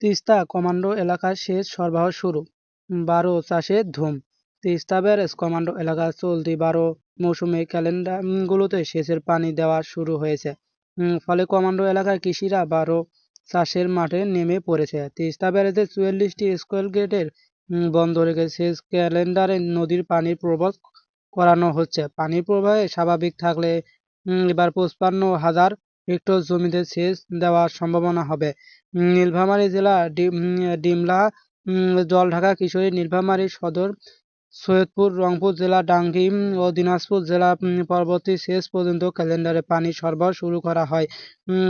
Teesta commando এলাকায় সেচ সরবরাহ শুরু। বারো চাষে ধুম। তিস্তা ব্যারেজ কমান্ডো এলাকায় চলতি বারো মৌসুমে ক্যালেন্ডারগুলোতে সেচের পানি দেওয়া শুরু হয়েছে। ফলে কমান্ডো এলাকার কৃষিরা বারো চাষের মাঠে নেমে পড়েছে। তিস্তা ব্যারেজের চুয়াল্লিশটি স্কোয়ার গেটের বন্ধ রেখে সেচ ক্যালেন্ডারে নদীর পানির প্রবাহ করানো হচ্ছে। পানির প্রবাহে স্বাভাবিক থাকলে এবার পঁচপান্ন হাজার হেক্টর জমিতে সেচ দেওয়ার সম্ভাবনা হবে। নীলফামারী জেলা ডিমলা জলঢাকা কিশোরী নীলফামারী সদর, সৈয়দপুর রংপুর জেলা ডাঙ্গি ও দিনাজপুর জেলা পরবর্তী শেষ পর্যন্ত ক্যালেন্ডারে পানি সরবরাহ শুরু করা হয়।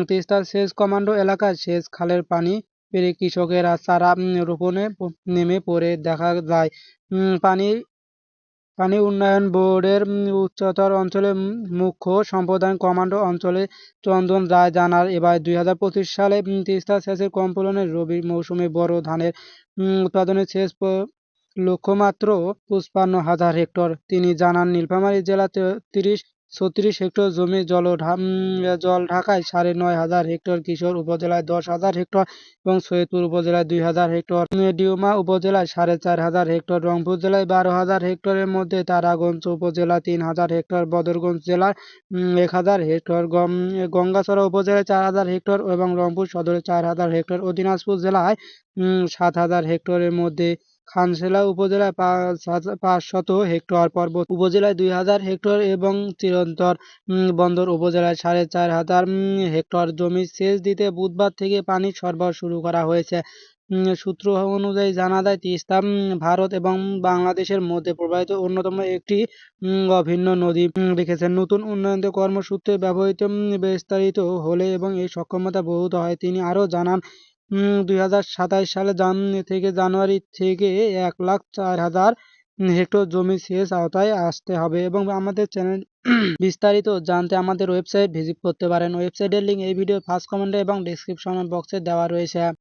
তিস্তার সেচ কমান্ডো এলাকার সেচ খালের পানি পেরে কৃষকেরা চারা রোপণে নেমে পড়ে দেখা যায়। পানি পানি উন্নয়ন বোর্ডের উচ্চতর অঞ্চলের মুখ্য সম্প্রদায় কমান্ড অঞ্চলে চন্দন রায় জানার এবার দুই হাজার পঁচিশ সালে তিস্তা সেচের কম্পলনের রবি মৌসুমে বড় ধানের উৎপাদনের সেচ লক্ষ্যমাত্র পঁচপান্ন হাজার হেক্টর। তিনি জানান, নীলফামারী জেলা তিরিশ ছত্রিশ হেক্টর জমি, জল জল ঢাকায় সাড়ে নয় হাজার হেক্টর, কিশোর উপজেলায় দশ হাজার হেক্টর এবং সৈয়দপুর উপজেলায় দুই হাজার হেক্টর। ডিউমা উপজেলায় সাড়ে চার হাজার হেক্টর, রংপুর জেলায় বারো হাজার হেক্টরের মধ্যে তারাগঞ্জ উপজেলা তিন হাজার হেক্টর, বদরগঞ্জ জেলার এক হাজার হেক্টর গঙ্গাচড়া উপজেলায় চার হাজার হেক্টর এবং রংপুর সদরে চার হাজার হেক্টর। ও দিনাজপুর জেলায় সাত হাজার হেক্টরের মধ্যে খানশেলা উপজেলায় পাঁচশত হেক্টর পর্বত উপজেলায় দুই হাজার হেক্টর এবং চিরন্তর বন্দর উপজেলায় সাড়ে চার হাজার হেক্টর জমি। সেচ দিতে বুধবার থেকে পানি সরবরাহ শুরু করা হয়েছে। সূত্র অনুযায়ী জানা যায়, তিস্তা ভারত এবং বাংলাদেশের মধ্যে প্রবাহিত অন্যতম একটি অভিন্ন নদী রেখেছে। নতুন উন্নয়ন কর্মসূত্রে ব্যবহৃত বিস্তারিত হলে এবং এই সক্ষমতা বহুত হয়। তিনি আরও জানান দুই সালে জান, থেকে জানুয়ারি থেকে এক লাখ চার হাজার হেক্টর জমি সেচ আওতায় আসতে হবে এবং আমাদের চ্যানেল বিস্তারিত জানতে আমাদের ওয়েবসাইট ভিজিট করতে পারেন। ওয়েবসাইটের লিঙ্ক এই ভিডিও ফার্স্ট কমেন্টে এবং ডিসক্রিপশন বক্সে দেওয়া রয়েছে।